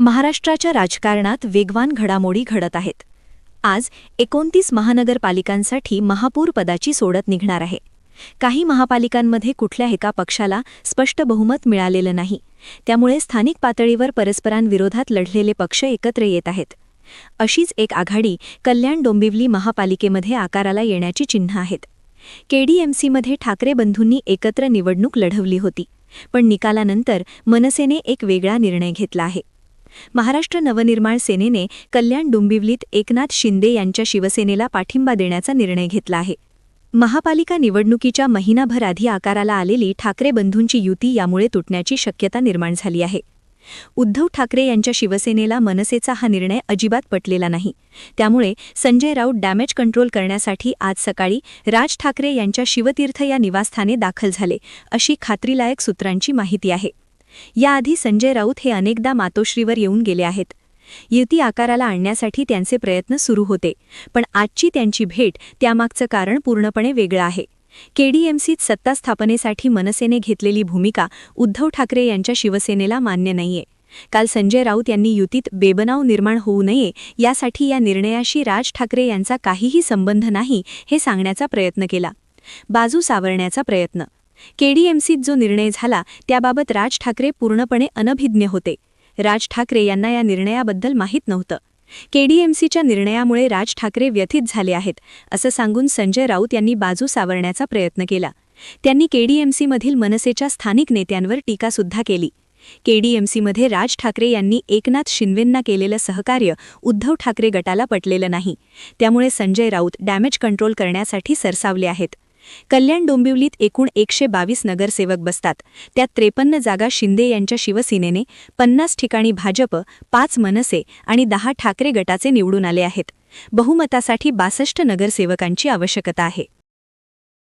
महाराष्ट्राच्या राजकारणात वेगवान घडामोडी घडत आहेत. आज एकोणतीस महानगरपालिकांसाठी महापौर पदाची सोडत निघणार आहे. काही महापालिकांमध्ये कुठल्या एका पक्षाला स्पष्ट बहुमत मिळालेलं नाही. त्यामुळे स्थानिक पातळीवर परस्परांविरोधात लढलेले पक्ष एकत्र येत आहेत. अशीच एक आघाडी कल्याण डोंबिवली महापालिकेमध्ये आकाराला येण्याची चिन्ह आहेत. केडीएमसीमध्ये ठाकरे बंधूंनी एकत्र निवडणूक लढवली होती. पण निकालानंतर मनसेने एक वेगळा निर्णय घेतला आहे. महाराष्ट्र नवनिर्माण सेनेने कल्याण डोंबिवलीत एकनाथ शिंदे यांच्या शिवसेनेला पाठिंबा देण्याचा निर्णय घेतला आहे. महापालिका निवडणुकीच्या महिनाभर आधी आकाराला आलेली ठाकरे बंधूंची युती यामुळे तुटण्याची शक्यता निर्माण झाली आहे. उद्धव ठाकरे यांच्या शिवसेनेला मनसेचा हा निर्णय अजिबात पटलेला नाही. त्यामुळे संजय राऊत डॅमेज कंट्रोल करण्यासाठी आज सकाळी राज ठाकरे यांच्या शिवतीर्थ या निवासस्थाने दाखल झाले अशी खात्रीलायक सूत्रांची माहिती आहे. याआधी संजय राऊत हे अनेकदा मातोश्रीवर येऊन गेले आहेत. युती आकाराला आणण्यासाठी त्यांचे प्रयत्न सुरू होते पण आजची त्यांची भेट त्यामागचं कारण पूर्णपणे वेगळं आहे. केडीएमसीत सत्ता स्थापनेसाठी मनसेने घेतलेली भूमिका उद्धव ठाकरे यांच्या शिवसेनेला मान्य नाहीये. काल संजय राऊत यांनी युतीत बेबनाव निर्माण होऊ नये यासाठी या निर्णयाशी राज ठाकरे यांचा काहीही संबंध नाही हे सांगण्याचा प्रयत्न केला. बाजू सावरण्याचा प्रयत्न केडीएमसीत जो निर्णय झाला त्याबाबत राज ठाकरे पूर्णपणे अनभिज्ञ होते. राज ठाकरे यांना या निर्णयाबद्दल माहीत नव्हतं. केडीएमसीच्या निर्णयामुळे राज ठाकरे व्यथित झाले आहेत असं सांगून संजय राऊत यांनी बाजू सावरण्याचा प्रयत्न केला. त्यांनी केडीएमसीमधील मनसेच्या स्थानिक नेत्यांवर टीकासुद्धा केली. केडीएमसीमध्ये राज ठाकरे यांनी एकनाथ शिंदेंना केलेलं सहकार्य उद्धव ठाकरे गटाला पटलेलं नाही. त्यामुळे संजय राऊत डॅमेज कंट्रोल करण्यासाठी सरसावले आहेत. कल्याण डोंबिवलीत एकूण एकशे बावीस नगरसेवक बसतात. त्यात त्रेपन्न जागा शिंदे यांच्या शिवसेनेने पन्नास ठिकाणी भाजप पाच मनसे आणि दहा ठाकरे गटाचे निवडून आले आहेत. बहुमतासाठी बासष्ट नगरसेवकांची आवश्यकता आहे.